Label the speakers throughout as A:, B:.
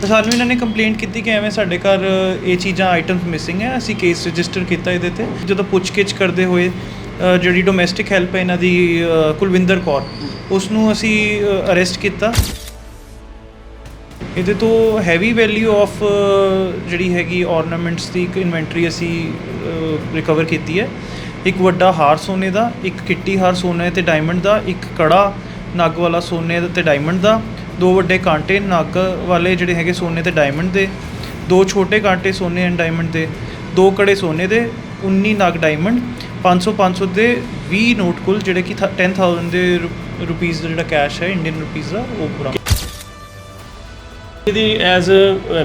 A: ਤਾਂ ਸਾਨੂੰ ਇਹਨਾਂ ਨੇ ਕੰਪਲੇਂਟ ਕੀਤੀ ਕਿ ਐਵੇਂ ਸਾਡੇ ਘਰ ਇਹ ਚੀਜ਼ਾਂ ਆਈਟਮਸ ਮਿਸਿੰਗ ਹੈ। ਅਸੀਂ ਕੇਸ ਰਜਿਸਟਰ ਕੀਤਾ ਇਹਦੇ ਤੇ। ਜਦੋਂ ਪੁੱਛਗਿੱਛ ਕਰਦੇ ਹੋਏ ਜਿਹੜੀ ਡੋਮੈਸਟਿਕ ਹੈਲਪ ਹੈ ਇਹਨਾਂ ਦੀ ਕੁਲਵਿੰਦਰ ਕੌਰ ਉਸ ਨੂੰ ਅਸੀਂ ਅਰੈਸਟ ਕੀਤਾ। ਇਹਦੇ ਤੋਂ ਹੈਵੀ ਵੈਲਿਊ ਆਫ ਜਿਹੜੀ ਹੈਗੀ ornaments ਦੀ ਇੱਕ ਇਨਵੈਂਟਰੀ ਅਸੀਂ ਰਿਕਵਰ ਕੀਤੀ ਹੈ। ਇੱਕ ਵੱਡਾ ਹਾਰ ਸੋਨੇ ਦਾ, ਇੱਕ ਕਿੱਟੀ ਹਾਰ ਸੋਨੇ ਤੇ ਡਾਇਮੰਡ ਦਾ, ਇੱਕ ਕੜਾ ਨਗ ਵਾਲਾ ਸੋਨੇ ਦਾ ਤੇ ਡਾਇਮੰਡ ਦਾ ਦੋ ਵੱਡੇ ਕਾਂਟੇ ਨਗ ਵਾਲੇ ਜਿਹੜੇ ਹੈਗੇ ਸੋਨੇ ਤੇ ਡਾਇਮੰਡ ਦੇ ਦੋ ਛੋਟੇ ਕਾਂਟੇ ਸੋਨੇ ਐਂਡ ਡਾਇਮੰਡ ਦੇ ਦੋ ਕੜੇ ਸੋਨੇ ਦੇ 19 ਨਗ ਡਾਇਮੰਡ 500 500 ਦੇ 20 ਨੋਟ ਕੁੱਲ ਜਿਹੜੇ ਕਿ 10000 ਦੇ ਰੁਪੀਸ ਦਾ ਜਿਹੜਾ ਕੈਸ਼ ਹੈ ਇੰਡੀਅਨ ਰੁਪੀਸ ਦਾ ਉਹ ਪੂਰਾ
B: ਇਹਦੀ ਐਜ਼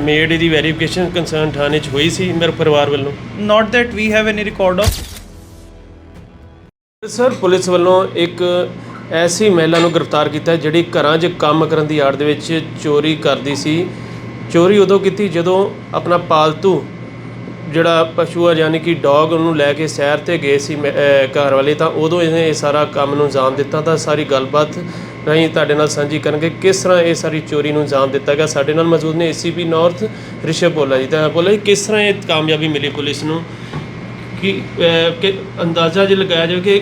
B: ਮੇਡ ਇਹਦੀ ਵੈਰੀਫਿਕੇਸ਼ਨ ਕੰਸਰਨ ਥਾਣੇ 'ਚ ਹੋਈ ਸੀ ਮੇਰੇ ਪਰਿਵਾਰ ਵੱਲੋਂ?
A: Not that we have any record of
B: sir police ਵੱਲੋਂ ਇੱਕ ਐਸੀ ਮਹਿਲਾ ਨੂੰ ਗ੍ਰਿਫਤਾਰ ਕੀਤਾ ਜਿਹੜੀ ਘਰਾਂ 'ਚ ਕੰਮ ਕਰਨ ਦੀ ਆੜ ਦੇ ਵਿੱਚ ਚੋਰੀ ਕਰਦੀ ਸੀ। ਚੋਰੀ ਉਦੋਂ ਕੀਤੀ ਜਦੋਂ ਆਪਣਾ ਪਾਲਤੂ ਜਿਹੜਾ ਪਸ਼ੂ ਆ, ਯਾਨੀ ਕਿ ਡੌਗ ਉਹਨੂੰ ਲੈ ਕੇ ਸੈਰ ਤੇ ਗਏ ਸੀ ਮੈਂ- ਘਰ ਵਾਲੇ, ਤਾਂ ਉਦੋਂ ਇਹਨੇ ਇਹ ਸਾਰਾ ਕੰਮ ਨੂੰ ਅੰਜਾਮ ਦਿੱਤਾ। ਤਾਂ ਸਾਰੀ ਗੱਲਬਾਤ ਰਾਹੀਂ ਤੁਹਾਡੇ ਨਾਲ ਸਾਂਝੀ ਕਰਨਗੇ ਕਿਸ ਤਰ੍ਹਾਂ ਇਹ ਸਾਰੀ ਚੋਰੀ ਨੂੰ ਅੰਜਾਮ ਦਿੱਤਾ ਗਿਆ। ਸਾਡੇ ਨਾਲ ਮੌਜੂਦ ਨੇ ਏਸੀਪੀ ਨਾਰਥ ਰਿਸ਼ਵ ਬੋਲਾ ਜੀ। ਤਾਂ ਬੋਲਾ ਜੀ, ਕਿਸ ਤਰ੍ਹਾਂ ਇਹ ਕਾਮਯਾਬੀ ਮਿਲੀ ਪੁਲਿਸ ਨੂੰ? ਕਿ ਕਿ ਅੰਦਾਜ਼ਾ ਜੇ ਲਗਾਇਆ ਜਾਵੇ ਕਿ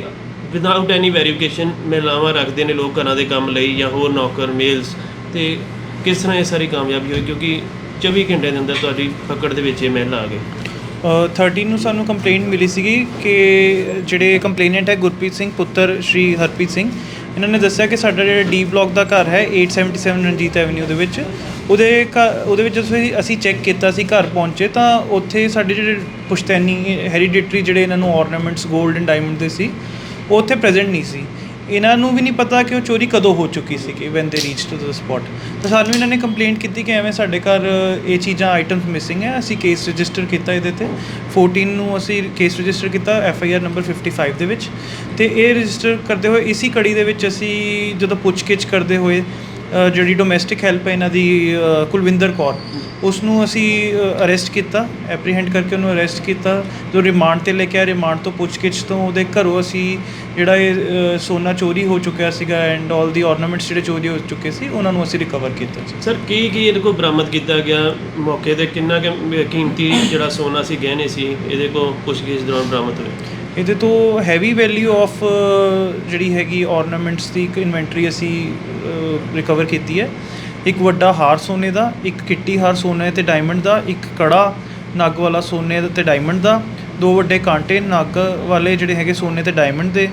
B: ਵਿਦਆਊਟ ਐਨੀ ਵੈਰੀਫਿਕੇਸ਼ਨ ਮਹਿਲਾਵਾਂ ਰੱਖਦੇ ਨੇ ਲੋਕ ਘਰਾਂ ਦੇ ਕੰਮ ਲਈ ਜਾਂ ਹੋਰ ਨੌਕਰ ਮੇਲਸ ਤੇ ਕਿਸ ਤਰ੍ਹਾਂ ਇਹ ਸਾਰੀ ਕਾਮਯਾਬੀ ਹੋਈ? ਕਿਉਂਕਿ 24 ਘੰਟੇ ਦੇ ਅੰਦਰ ਤੁਹਾਡੀ ਪਕੜ ਦੇ ਵਿੱਚ ਇਹ ਮਹਿਲਾ ਆ ਗਈ।
A: ਅ, 13 ਨੂੰ ਸਾਨੂੰ ਕੰਪਲੇਂਟ ਮਿਲੀ ਸੀਗੀ ਕਿ ਜਿਹੜੇ ਕੰਪਲੇਨੈਂਟ ਹੈ ਗੁਰਪ੍ਰੀਤ ਸਿੰਘ ਪੁੱਤਰ ਸ਼੍ਰੀ ਹਰਪ੍ਰੀਤ ਸਿੰਘ ਇਹਨਾਂ ਨੇ ਦੱਸਿਆ ਕਿ ਸਾਡਾ ਜਿਹੜਾ ਡੀ ਬਲਾਕ ਦਾ ਘਰ ਹੈ 877 ਰਣਜੀਤ ਐਵਨਿਊ ਦੇ ਵਿੱਚ ਉਹਦੇ ਘ- ਉਹਦੇ ਵਿੱਚ ਜਦੋਂ ਅਸੀਂ- ਚੈੱਕ ਕੀਤਾ ਸੀ ਘਰ ਪਹੁੰਚੇ ਤਾਂ ਉੱਥੇ ਸਾਡੇ ਜਿਹੜੇ ਪੁਸ਼ਤੈਨੀ ਹੈਰੀਡੇਟਰੀ ਜਿਹੜੇ ਇਹਨਾਂ ਨੂੰ ornaments 골ਡ ਐਂਡ ਡਾਇਮੰਡ ਦੇ ਸੀ ਉਹ ਉੱਥੇ ਪ੍ਰੈਜ਼ੈਂਟ ਨਹੀਂ ਸੀ। ਇਹਨਾਂ ਨੂੰ ਵੀ ਨਹੀਂ ਪਤਾ ਕਿ ਉਹ ਚੋਰੀ ਕਦੋਂ ਹੋ ਚੁੱਕੀ ਸੀ ਕਿ ਵੈਨ ਦੇ ਰੀਚ ਟੂ ਦ ਸਪੌਟ ਤਾਂ ਸਾਨੂੰ ਇਹਨਾਂ ਨੇ ਕੰਪਲੇਂਟ ਕੀਤੀ ਕਿ ਐਵੇਂ ਸਾਡੇ ਘਰ ਇਹ ਚੀਜ਼ਾਂ ਆਈਟਮਸ ਮਿਸਿੰਗ ਹੈ। ਅਸੀਂ ਕੇਸ ਰਜਿਸਟਰ ਕੀਤਾ ਇਹਦੇ ਤੇ। 14 ਨੂੰ ਅਸੀਂ ਕੇਸ ਰਜਿਸਟਰ ਕੀਤਾ ਐਫ ਆਈ ਆਰ ਨੰਬਰ 55 ਦੇ ਵਿੱਚ। ਤੇ ਇਹ ਰਜਿਸਟਰ ਕਰਦੇ ਹੋਏ ਇਸੀ ਕੜੀ ਦੇ ਵਿੱਚ ਅਸੀਂ ਜਦੋਂ ਪੁੱਛਗਿੱਛ ਕਰਦੇ ਹੋਏ ਜਿਹੜੀ ਡੋਮੈਸਟਿਕ ਹੈਲਪ ਹੈ ਇਹਨਾਂ ਦੀ ਕੁਲਵਿੰਦਰ ਕੌਰ ਉਸ ਨੂੰ ਅਸੀਂ ਅਰੈਸਟ ਕੀਤਾ ਐਪਰੀਹੈਂਡ ਕਰਕੇ ਉਹਨੂੰ ਅਰੈਸਟ ਕੀਤਾ ਜੋ ਰਿਮਾਂਡ ਤੇ ਲੈ ਕੇ ਆ ਰਿਮਾਂਡ ਤੋਂ ਪੁੱਛਗਿੱਛ ਤੋਂ ਉਹਦੇ ਘਰੋਂ ਅਸੀਂ ਜਿਹੜਾ ਇਹ ਸੋਨਾ ਚੋਰੀ ਹੋ ਚੁੱਕਿਆ ਸੀਗਾ ਐਂਡ ਆਲ ਦੀ ornaments ਜਿਹੜੇ ਚੋਰੀ ਹੋ ਚੁੱਕੇ ਸੀ ਉਹਨਾਂ ਨੂੰ ਅਸੀਂ ਰਿਕਵਰ ਕੀਤਾ ਸੀ
B: ਸਰ ਕੀ ਕੀ ਇਹਦੇ ਕੋਲ ਬਰਾਮਦ ਕੀਤਾ ਗਿਆ? ਮੌਕੇ ਤੇ ਕਿੰਨਾ ਕੀਮਤੀ ਜਿਹੜਾ ਸੋਨਾ ਸੀ ਗਹਿਣੇ ਸੀ ਇਹਦੇ ਕੋਲ ਪੁੱਛਗਿੱਛ ਦੌਰਾਨ ਬਰਾਮਦ ਹੋਏ?
A: ਇਹਦੇ ਤੋਂ ਹੈਵੀ ਵੈਲਿਊ ਆਫ ਜਿਹੜੀ ਹੈਗੀ ornaments ਦੀ ਇੱਕ ਇਨਵੈਂਟਰੀ ਅਸੀਂ ਰਿਕਵਰ ਕੀਤੀ ਹੈ। ਇੱਕ ਵੱਡਾ ਹਾਰ ਸੋਨੇ ਦਾ ਇੱਕ ਕਿੱਟੀ ਹਾਰ ਸੋਨੇ ਤੇ ਡਾਇਮੰਡ ਦਾ ਇੱਕ ਕੜਾ ਨਗ ਵਾਲਾ ਸੋਨੇ ਦਾ ਤੇ ਡਾਇਮੰਡ ਦਾ ਦੋ ਵੱਡੇ ਕਾਂਟੇ ਨਗ ਵਾਲੇ ਜਿਹੜੇ ਹੈਗੇ ਸੋਨੇ ਤੇ ਡਾਇਮੰਡ ਦੇ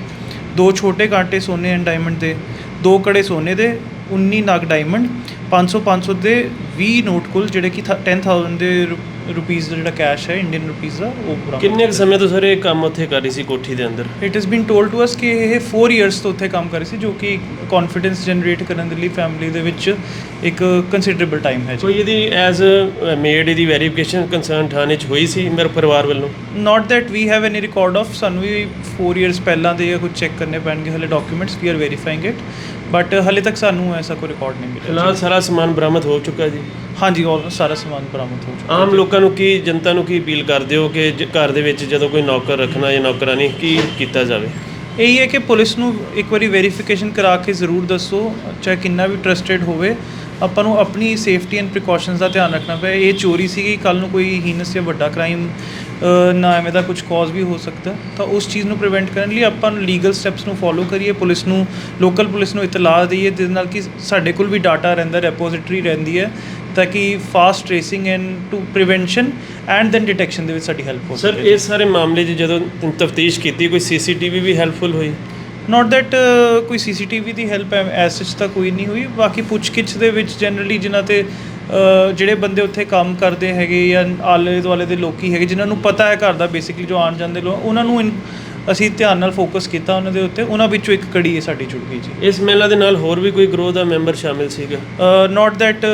A: ਦੋ ਛੋਟੇ ਕਾਂਟੇ ਸੋਨੇ ਐਂਡ ਡਾਇਮੰਡ ਦੇ ਦੋ ਕੜੇ ਸੋਨੇ ਦੇ 19 ਨਗ ਡਾਇਮੰਡ 500 500 ਦੇ 20 ਨੋਟ ਕੁੱਲ ਜਿਹੜੇ ਕਿ 10000 ਦੇ ਰੁਪੀਸ ਦਾ ਜਿਹੜਾ ਕੈਸ਼ ਹੈ ਇੰਡੀਅਨ ਰੁਪੀਸ ਦਾ ਉਹ ਪੂਰਾ
B: ਕਿੰਨੇ ਕੁ ਸਮੇਂ ਤੋਂ ਸਰ ਇਹ ਕੰਮ ਉੱਥੇ ਕਰ ਰਹੀ ਸੀ ਕੋਠੀ ਦੇ ਅੰਦਰ?
A: It has been told to us ਕਿ ਇਹ 4 ਇਅਰਸ ਤੋਂ ਉੱਥੇ ਕੰਮ ਕਰ ਰਹੀ ਸੀ ਜੋ ਕਿ ਕੌਨਫੀਡੈਂਸ ਜਨਰੇਟ ਕਰਨ ਦੇ ਲਈ ਫੈਮਿਲੀ ਦੇ ਵਿੱਚ ਇੱਕ ਕੰਸੀਡਰੇਬਲ ਟਾਈਮ ਹੈ ਜੀ।
B: ਕੋਈ ਇਹਦੀ ਐਜ਼ ਮੇਡ ਇਹਦੀ ਵੈਰੀਫਿਕੇਸ਼ਨ ਕੰਸਰਨ ਥਾਣੇ 'ਚ ਹੋਈ ਸੀ ਮੇਰੇ ਪਰਿਵਾਰ ਵੱਲੋਂ?
A: ਨਾਟ that we have any record of ਸਾਨੂੰ ਵੀ 4 ਇਅਰਸ ਪਹਿਲਾਂ ਦੇ ਕੁਝ ਚੈੱਕ ਕਰਨੇ ਪੈਣਗੇ ਹਲੇ documents we are verifying it but ਹਲੇ ਤੱਕ ਸਾਨੂੰ ਐਸਾ ਕੋਈ ਰਿਕਾਰਡ ਨਹੀਂ ਮਿਲਿਆ।
B: ਫਿਲਹਾਲ ਸਾਰਾ ਸਮਾਨ ਬਰਾਮਦ ਹੋ ਚੁੱਕਾ ਜੀ।
A: ਹਾਂਜੀ ਆਲਮੋਸਟ ਸਾਰਾ ਸਮਾਨ ਬਰਾਮਦ ਹੋ ਚੁੱਕਾ
B: ਆਮ ਲੋਕਾਂ ਨੂੰ ਕੀ ਜਨਤਾ ਨੂੰ ਕੀ ਅਪੀਲ ਕਰਦੇ ਹੋ ਕਿ ਜ- ਘਰ ਦੇ ਵਿੱਚ ਜਦੋਂ ਕੋਈ ਨੌਕਰ ਰੱਖਣਾ ਜਾਂ ਨੌਕਰਾਨੀ ਕੀ ਕੀਤਾ ਜਾਵੇ?
A: ਇਹੀ ਹੈ ਕਿ ਪੁਲਿਸ ਨੂੰ ਇੱਕ ਵਾਰੀ ਵੈਰੀਫਿਕੇਸ਼ਨ ਕਰਾ ਕੇ ਜ਼ਰੂਰ ਦੱਸੋ, ਚਾਹੇ ਕਿੰਨਾ ਵੀ ਟਰਸਟਡ ਹੋਵੇ, ਆਪਾਂ ਨੂੰ ਆਪਣੀ ਸੇਫਟੀ ਐਂਡ ਪ੍ਰੀਕਾਸ਼ਨਸ ਦਾ ਧਿਆਨ ਰੱਖਣਾ ਪਿਆ। ਇਹ ਚੋਰੀ ਸੀਗੀ ਕੱਲ ਨੂੰ ਕੋਈ ਹੀਨਸ ਜਾਂ ਵੱਡਾ ਕ੍ਰਾਈਮ ਨਾ ਐਵੇਂ ਦਾ ਕੁਝ ਕਾਜ਼ ਵੀ ਹੋ ਸਕਦਾ। ਤਾਂ ਉਸ ਚੀਜ਼ ਨੂੰ ਪ੍ਰੀਵੈਂਟ ਕਰਨ ਲਈ ਆਪਾਂ ਨੂੰ ਲੀਗਲ ਸਟੈਪਸ ਨੂੰ ਫੋਲੋ ਕਰੀਏ, ਪੁਲਿਸ ਨੂੰ ਲੋਕਲ ਪੁਲਿਸ ਨੂੰ ਇਤਲਾਹ ਦਈਏ ਜਿਸ ਨਾਲ ਕਿ ਸਾਡੇ ਕੋਲ ਵੀ ਡਾਟਾ ਰਹਿੰਦਾ ਰੈਪੋਜ਼ਿਟਰੀ ਰਹਿੰਦੀ ਹੈ। ਤਾਂ ਕਿ fast tracing and to prevention and then detection ਦੇ ਵਿੱਚ ਸਾਡੀ ਹੈਲਪ ਹੋ
B: ਸਰ ਇਸ ਸਾਰੇ ਮਾਮਲੇ 'ਚ ਜਦੋਂ ਤਫਤੀਸ਼ ਕੀਤੀ ਕੋਈ ਸੀਸੀਟੀਵੀ ਵੀ ਹੈਲਪਫੁਲ ਹੋਈ?
A: ਨਾਟ ਦੈਟ ਕੋਈ ਸੀਸੀਟੀਵੀ ਦੀ ਹੈਲਪ ਐਸ ਸੱਚ ਤਾਂ ਕੋਈ ਨਹੀਂ ਹੋਈ। ਬਾਕੀ ਪੁੱਛਗਿੱਛ ਦੇ ਵਿੱਚ ਜਨਰਲੀ ਜਿਨ੍ਹਾਂ ਤੇ ਜਿਹੜੇ ਬੰਦੇ ਉੱਥੇ ਕੰਮ ਕਰਦੇ ਹੈਗੇ ਜਾਂ ਆਲੇ ਦੁਆਲੇ ਦੇ ਲੋਕੀ ਹੈਗੇ ਜਿਨ੍ਹਾਂ ਨੂੰ ਪਤਾ ਹੈ ਘਰ ਦਾ ਬੇਸਿਕਲੀ ਜੋ ਆਣ ਜਾਂਦੇ ਲੋਕ ਉਹਨਾਂ ਨੂੰ ਅਸੀਂ ਧਿਆਨ ਨਾਲ ਫੋਕਸ ਕੀਤਾ ਉਹਨਾਂ ਦੇ ਉੱਤੇ ਉਹਨਾਂ ਵਿੱਚੋਂ ਇੱਕ ਕੜੀ ਹੈ ਸਾਡੀ ਜੁੜ ਗਈ ਜੀ।
B: ਇਸ ਮਹਿਲਾ ਦੇ ਨਾਲ ਹੋਰ ਵੀ ਕੋਈ ਗਰੋਹ ਦਾ ਮੈਂਬਰ ਸ਼ਾਮਿਲ ਸੀਗਾ?
A: ਨਾਟ ਦੈਟ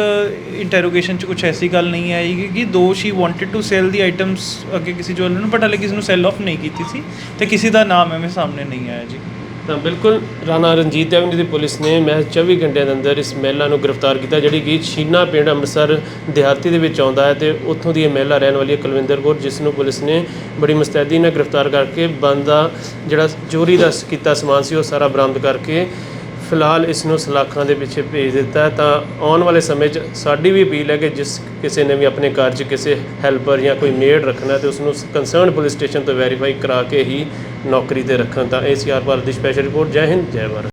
A: ਇੰਟਰੋਗੇਸ਼ਨ ਚ ਕੁਝ ਐਸੀ ਗੱਲ ਨਹੀਂ ਆਈ ਕਿ though she wanted to sell the items ਅੱਗੇ ਕਿਸੇ ਜੁਐਲਰ ਨੂੰ ਬਟ ਹਲੇ ਕਿਸੇ ਨੂੰ ਸੈਲ ਆਫ ਨਹੀਂ ਕੀਤੀ ਸੀ ਤੇ ਕਿਸੇ ਦਾ ਨਾਮ ਐਵੇਂ ਸਾਹਮਣੇ ਨਹੀਂ ਆਇਆ ਜੀ।
B: ਤਾਂ ਬਿਲਕੁਲ ਰਾਣਾ ਰਣਜੀਤ ਐਵਨਿਊ ਦੀ ਪੁਲਿਸ ਨੇ ਮਹਿਜ਼ 24 ਘੰਟਿਆਂ ਦੇ ਅੰਦਰ ਇਸ ਮਹਿਲਾ ਨੂੰ ਗ੍ਰਿਫਤਾਰ ਕੀਤਾ, ਜਿਹੜੀ ਕਿ ਛੀਨਾ ਪਿੰਡ ਅੰਮ੍ਰਿਤਸਰ ਦਿਹਾਤੀ ਦੇ ਵਿੱਚ ਆਉਂਦਾ ਹੈ ਤੇ ਉੱਥੋਂ ਦੀ ਇਹ ਮਹਿਲਾ ਰਹਿਣ ਵਾਲੀ ਹੈ ਕੁਲਵਿੰਦਰ ਕੌਰ, ਜਿਸ ਨੂੰ ਪੁਲਿਸ ਨੇ ਬੜੀ ਮੁਸਤੈਦੀ ਨਾਲ ਗ੍ਰਿਫਤਾਰ ਕਰਕੇ ਬੰਦਾ ਜਿਹੜਾ ਚੋਰੀ ਦਾ ਕੀਤਾ ਸਮਾਨ ਸੀ ਉਹ ਸਾਰਾ ਬਰਾਮਦ ਕਰਕੇ ਫਿਲਹਾਲ ਇਸ ਨੂੰ ਸਲਾਖਾਂ ਦੇ ਪਿੱਛੇ ਭੇਜ ਦਿੱਤਾ ਤਾਂ ਆਉਣ ਵਾਲੇ ਸਮੇਂ 'ਚ ਸਾਡੀ ਵੀ ਅਪੀਲ ਹੈ ਕਿ ਜਿਸ ਕਿਸੇ ਨੇ ਵੀ ਆਪਣੇ ਘਰ 'ਚ ਕਿਸੇ ਹੈਲਪਰ ਜਾਂ ਕੋਈ ਮੇਡ ਰੱਖਣਾ ਤੇ ਉਸ ਨੂੰ ਕੰਸਰਨ ਪੁਲਿਸ ਸਟੇਸ਼ਨ ਤੋਂ ਵੈਰੀਫਾਈ ਕਰਾ ਕੇ ਹੀ ਨੌਕਰੀ ਤੇ ਰੱਖਣ ਤਾਂ ਏ ਸੀ ਆਰ ਭਾਰਤ ਦੀ ਸਪੈਸ਼ਲ ਰਿਪੋਰਟ ਜੈ ਹਿੰਦ, ਜੈ ਭਾਰਤ।